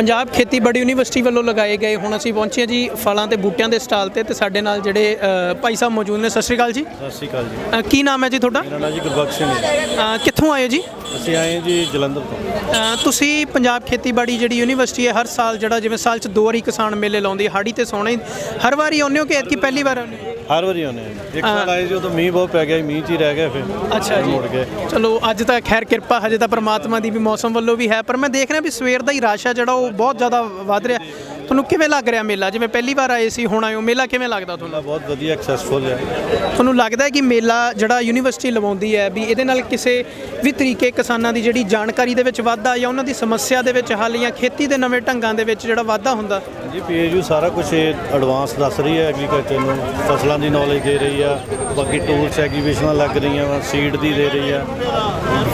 ਪੰਜਾਬ ਖੇਤੀਬਾੜੀ ਯੂਨੀਵਰਸਿਟੀ ਵੱਲੋਂ ਲਗਾਏ ਗਏ ਹੁਣ ਅਸੀਂ ਪਹੁੰਚੇ ਹਾਂ ਜੀ ਫਲਾਂ ਤੇ ਬੂਟਿਆਂ ਦੇ ਸਟਾਲ ਤੇ ਤੇ ਸਾਡੇ ਨਾਲ ਜਿਹੜੇ ਅ, ਭਾਈ ਸਾਹਿਬ ਮੌਜੂਦ ਨੇ। ਸਤਿ ਸ਼੍ਰੀ ਅਕਾਲ ਜੀ। ਸਤਿ ਸ਼੍ਰੀ ਅਕਾਲ ਜੀ। ਅ, ਕੀ ਨਾਮ ਹੈ ਜੀ ਤੁਹਾਡਾ? ਮੇਰਾ ਨਾਮ ਜੀ ਗੁਰਬਖਸ਼ ਸਿੰਘ ਹੈ। ਅ, ਕਿੱਥੋਂ ਆਏ ਹੋ ਜੀ? ਅਸੀਂ ਆਏ ਹਾਂ ਜੀ ਜਲੰਧਰ ਤੋਂ। ਅ, ਤੁਸੀਂ ਪੰਜਾਬ ਖੇਤੀਬਾੜੀ ਜਿਹੜੀ ਯੂਨੀਵਰਸਿਟੀ ਹੈ ਹਰ ਸਾਲ ਜਿਹੜਾ ਜਿਵੇਂ ਸਾਲ 'ਚ ਦੋ ਵਾਰੀ ਕਿਸਾਨ ਮੇਲੇ ਲਾਉਂਦੀ ਹੈ ਹਾੜੀ ਤੇ ਸੋਹਣੇ ਹਰ ਵਾਰੀ ਆਉਂਦੇ ਹੋ ਕਿ ਐਤਕੀ ਪਹਿਲੀ ਵਾਰ ਆਉਂਦੇ ਹੋ? ਹਰ ਵਾਰੀ ਆਉਂਦੇ ਜੀ। ਇੱਕ ਸਾਲ ਆਏ ਜੀ ਉਦੋਂ ਮੀਂਹ ਬਹੁਤ ਪੈ ਗਿਆ ਸੀ, ਮੀਂਹ 'ਚ ਹੀ ਰਹਿ ਗਏ ਫਿਰ ਅੱਛਾ ਜੀ। ਮੁੜ ਗਏ ਚਲੋ ਅੱਜ ਤਾਂ ਖੈਰ ਕਿਰਪਾ ਹਜੇ ਤਾਂ ਪ੍ਰਮਾਤਮਾ ਦੀ ਵੀ ਮੌਸਮ ਵੱਲੋਂ ਵੀ ਹੈ ਪਰ ਮੈਂ ਦੇਖ ਰਿਹਾ ਵੀ ਸਵੇਰ ਦਾ ਹੀ ਰਸ਼ ਆ ਜਿਹੜਾ ਉਹ ਬਹੁਤ ਜ਼ਿਆਦਾ ਵੱਧ ਰਿਹਾ। ਤੁਹਾਨੂੰ ਕਿਵੇਂ ਲੱਗ ਰਿਹਾ ਮੇਲਾ? ਜਿਵੇਂ ਪਹਿਲੀ ਵਾਰ ਆਏ ਸੀ ਹੁਣ ਆਇਓ ਮੇਲਾ ਕਿਵੇਂ ਲੱਗਦਾ ਤੁਹਾਨੂੰ? ਮੇਲਾ ਬਹੁਤ ਵਧੀਆ ਐਕਸੈਸਫੁਲ ਹੈ। ਤੁਹਾਨੂੰ ਲੱਗਦਾ ਹੈ ਕਿ ਮੇਲਾ ਜਿਹੜਾ ਯੂਨੀਵਰਸਿਟੀ ਲਵਾਉਂਦੀ ਹੈ ਵੀ ਇਹਦੇ ਨਾਲ ਕਿਸੇ ਵੀ ਤਰੀਕੇ ਕਿਸਾਨਾਂ ਦੀ ਜਿਹੜੀ ਜਾਣਕਾਰੀ ਦੇ ਵਿੱਚ ਵਾਧਾ ਜਾਂ ਉਹਨਾਂ ਦੀ ਸਮੱਸਿਆ ਦੇ ਵਿੱਚ ਹੱਲ ਜਾਂ ਖੇਤੀ ਦੇ ਨਵੇਂ ਢੰਗਾਂ ਦੇ ਵਿੱਚ ਜਿਹੜਾ ਵਾਧਾ ਹੁੰਦਾ? ਜੀ ਪੀਏਯੂ ਸਾਰਾ ਕੁਝ ਐਡਵਾਂਸ ਦੱਸ ਰਹੀ ਹੈ ਐਗਰੀਕਲਚਰ ਨੂੰ। ਫਸਲਾਂ ਦੀ ਨੌਲੇਜ ਦੇ ਰਹੀ ਆ ਬਾਕੀ ਟੂਲਸ ਐਗਰੀਵੇਸ਼ਨਾਂ ਲੱਗ ਰਹੀਆਂ ਵਾ ਸੀਡ ਦੀ ਦੇ ਰਹੀ ਆ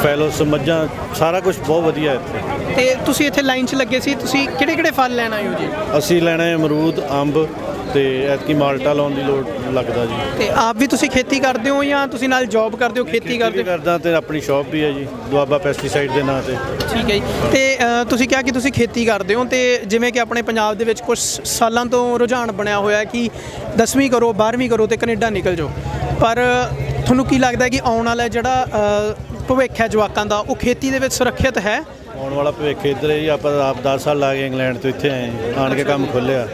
ਫੈਲੋਸ ਮੱਝਾਂ ਸਾਰਾ ਕੁਝ ਬਹੁਤ ਵਧੀਆ ਇੱਥੇ। ਤੇ ਤੁਸੀਂ ਇੱਥੇ ਲਾਈਨ 'ਚ ਲੱਗੇ ਸੀ ਤੁਸੀਂ ਕਿਹੜੇ ਕਿਹੜੇ ਫਲ ਲੈਣ ਆਏ ਹੋ ਜੀ? ਅਸੀਂ ਲੈਣਾ ਹੈ ਅਮਰੂਦ ਅੰਬ ਤੇ ਐਤਕੀ ਮਾਲਟਾ ਲਾਉਣ ਦੀ ਲੋੜ ਲੱਗਦਾ ਜੀ। ਤੇ ਆਪ ਵੀ ਤੁਸੀਂ ਖੇਤੀ ਕਰਦੇ ਹੋ ਜਾਂ ਤੁਸੀਂ ਨਾਲ ਜੌਬ ਕਰਦੇ ਹੋ ਖੇਤੀ ਕਰਦੇ ਵੀ ਕਰਦਾ ਤੇ ਆਪਣੀ ਸ਼ਾਪ ਵੀ ਹੈ ਜੀ ਦੁਆਬਾ ਪੈਸਟੀਸਾਈਡ ਦੇ ਨਾਂ ਤੇ। ਹੋ ਠੀਕ ਹੈ ਜੀ। ਤੇ ਅ, ਤੁਸੀਂ ਕਿਹਾ ਕਿ ਤੁਸੀਂ ਖੇਤੀ ਕਰਦੇ ਹੋ ਤੇ ਜਿਵੇਂ ਕਿ ਆਪਣੇ ਪੰਜਾਬ ਦੇ ਵਿੱਚ ਕੁਝ ਸਾਲਾਂ ਤੋਂ ਰੁਝਾਨ ਬਣਿਆ ਹੋਇਆ ਹੈ ਕਿ 10ਵੀਂ ਕਰੋ 12ਵੀਂ ਕਰੋ ਤੇ ਕੈਨੇਡਾ ਨਿਕਲ ਜਾਓ। ਪਰ ਤੁਹਾਨੂੰ ਕੀ ਲੱਗਦਾ ਹੈ ਕਿ ਆਉਣ ਵਾਲਾ ਜਿਹੜਾ ਅ, ਭਵਿੱਖ ਹੈ ਜਵਾਕਾਂ ਦਾ ਉਹ ਖੇਤੀ ਦੇ ਵਿੱਚ ਸੁਰੱਖਿਅਤ ਹੈ? ਆਉਣ ਵਾਲਾ ਭਵਿੱਖ ਇੱਧਰ ਹੈ ਜੀ ਆਪਾਂ ਆਪ 10 ਸਾਲ ਲਾ ਕੇ ਇੰਗਲੈਂਡ ਤੋਂ ਇੱਥੇ ਆਏ ਜੀ। ਆਣ ਕੇ ਕੰਮ ਖੋਲਿਆ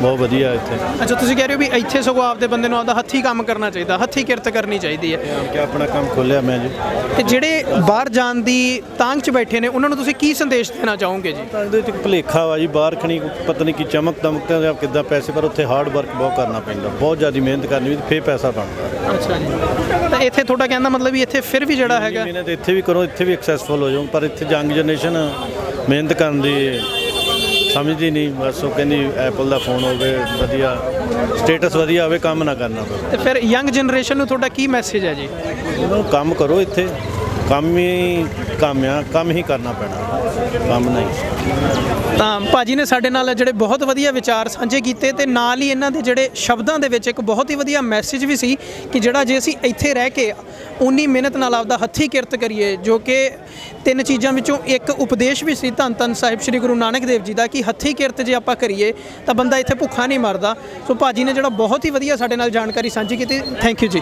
ਬਹੁਤ ਵਧੀਆ ਇੱਥੇ। ਅੱਛਾ ਤੁਸੀਂ ਕਹਿ ਰਹੇ ਹੋ ਵੀ ਇੱਥੇ ਸਗੋਂ ਆਪਦੇ ਬੰਦੇ ਨੂੰ ਆਪਦਾ ਹੱਥੀਂ ਕੰਮ ਕਰਨਾ ਚਾਹੀਦਾ ਹੱਥੀਂ ਕਿਰਤ ਕਰਨੀ ਚਾਹੀਦੀ ਹੈ। ਆਣ ਕੇ ਆਪਣਾ ਕੰਮ ਖੋਲਿਆ ਮੈਂ ਜੀ। ਤੇ ਜਿਹੜੇ ਬਾਹਰ ਜਾਣ ਦੀ ਤਾਂਘ 'ਚ ਬੈਠੇ ਨੇ ਉਹਨਾਂ ਨੂੰ ਤੁਸੀਂ ਕੀ ਸੰਦੇਸ਼ ਦੇਣਾ ਚਾਹੋਗੇ ਜੀ? ਤਾਂ ਇਹਦੇ ਵਿੱਚ ਇੱਕ ਭੁਲੇਖਾ ਵਾ ਜੀ ਬਾਹਰ ਖਣੀ ਪਤਾ ਨਹੀਂ ਕੀ ਚਮਕ ਦਮਕ ਤੇ ਕਿੱਦਾਂ ਪੈਸੇ ਪਰ ਉੱਥੇ ਹਾਰਡ ਵਰਕ ਬਹੁਤ ਕਰਨਾ ਪੈਂਦਾ। ਬਹੁਤ ਜ਼ਿਆਦਾ ਮਿਹਨਤ ਕਰਨੀ ਵੀ ਫੇਰ ਪੈਸਾ ਬਣਦਾ। ਅੱਛਾ ਜੀ। ਤਾਂ ਇੱਥੇ ਤੁਹਾਡਾ ਕਹਿੰਦਾ ਮਤਲਬ ਵੀ ਇੱਥੇ ਫਿਰ ਵੀ ਜਿਹੜਾ ਹੈਗਾ ਮਿਹਨਤ ਇੱਥੇ ਵੀ ਕਰੋ ਇੱਥੇ ਵੀ ਐਕਸੈਸਫੁਲ ਹੋ ਜਾਓ। ਪਰ ਇੱਥੇ ਯੰਗ ਜਨਰੇਸ਼ਨ ਮਿਹਨਤ ਕਰਨ ਦੀ ਸਮਝਦੀ ਨਹੀਂ। ਬਸ ਉਹ ਕਹਿੰਦੀ ਐਪਲ ਦਾ ਫੋਨ ਹੋਵੇ ਵਧੀਆ। ਸਟੇਟਸ ਵਧੀਆ ਹੋਵੇ ਕੰਮ ਨਾ ਕਰਨਾ ਪਵੇ। ਤੇ ਫਿਰ ਯੰਗ ਜਨਰੇਸ਼ਨ ਨੂੰ ਤੁਹਾਡਾ ਕੀ ਮੈਸੇਜ ਹੈ ਜੀ? ਨੂੰ ਕੰਮ ਕਰੋ ਇੱਥੇ। ਕੰਮ ਹੀ ਕੰਮ ਆ, ਕੰਮ ਹੀ ਕਰਨਾ ਪੈਣਾ। ਕੰਮ ਨਹੀਂ। ਤਾਂ ਭਾਜੀ ਨੇ ਸਾਡੇ ਨਾਲ ਜਿਹੜੇ ਬਹੁਤ ਵਧੀਆ ਵਿਚਾਰ ਸਾਂਝੇ ਕੀਤੇ ਤੇ ਨਾਲ ਹੀ ਇਹਨਾਂ ਦੇ ਜਿਹੜੇ ਸ਼ਬਦਾਂ ਦੇ ਵਿੱਚ ਇੱਕ ਬਹੁਤ ਹੀ ਵਧੀਆ ਮੈਸੇਜ ਵੀ ਸੀ ਕਿ ਜਿਹੜਾ ਜੇ ਅਸੀਂ ਇੱਥੇ ਰਹਿ ਕੇ ਉਨੀ ਮਿਹਨਤ ਨਾਲ ਆਪਦਾ ਹੱਥੀਂ ਕਿਰਤ ਕਰੀਏ, ਜੋ ਕਿ ਤਿੰਨ ਚੀਜ਼ਾਂ ਵਿੱਚੋਂ ਇੱਕ ਉਪਦੇਸ਼ ਵੀ ਸੀ ਧੰਨ ਧੰਨ ਸਾਹਿਬ ਸ੍ਰੀ ਗੁਰੂ ਨਾਨਕ ਦੇਵ ਜੀ ਦਾ ਕਿ ਹੱਥੀਂ ਕਿਰਤ ਜੇ ਆਪਾਂ ਕਰੀਏ ਤਾਂ ਬੰਦਾ ਇੱਥੇ ਭੁੱਖਾ ਨਹੀਂ ਮਰਦਾ। ਸੋ ਭਾਜੀ ਨੇ ਜਿਹੜਾ ਬਹੁਤ ਹੀ ਵਧੀਆ ਸਾਡੇ ਨਾਲ ਜਾਣਕਾਰੀ ਸਾਂਝੀ ਕੀਤੀ। ਥੈਂਕ ਯੂ ਜੀ।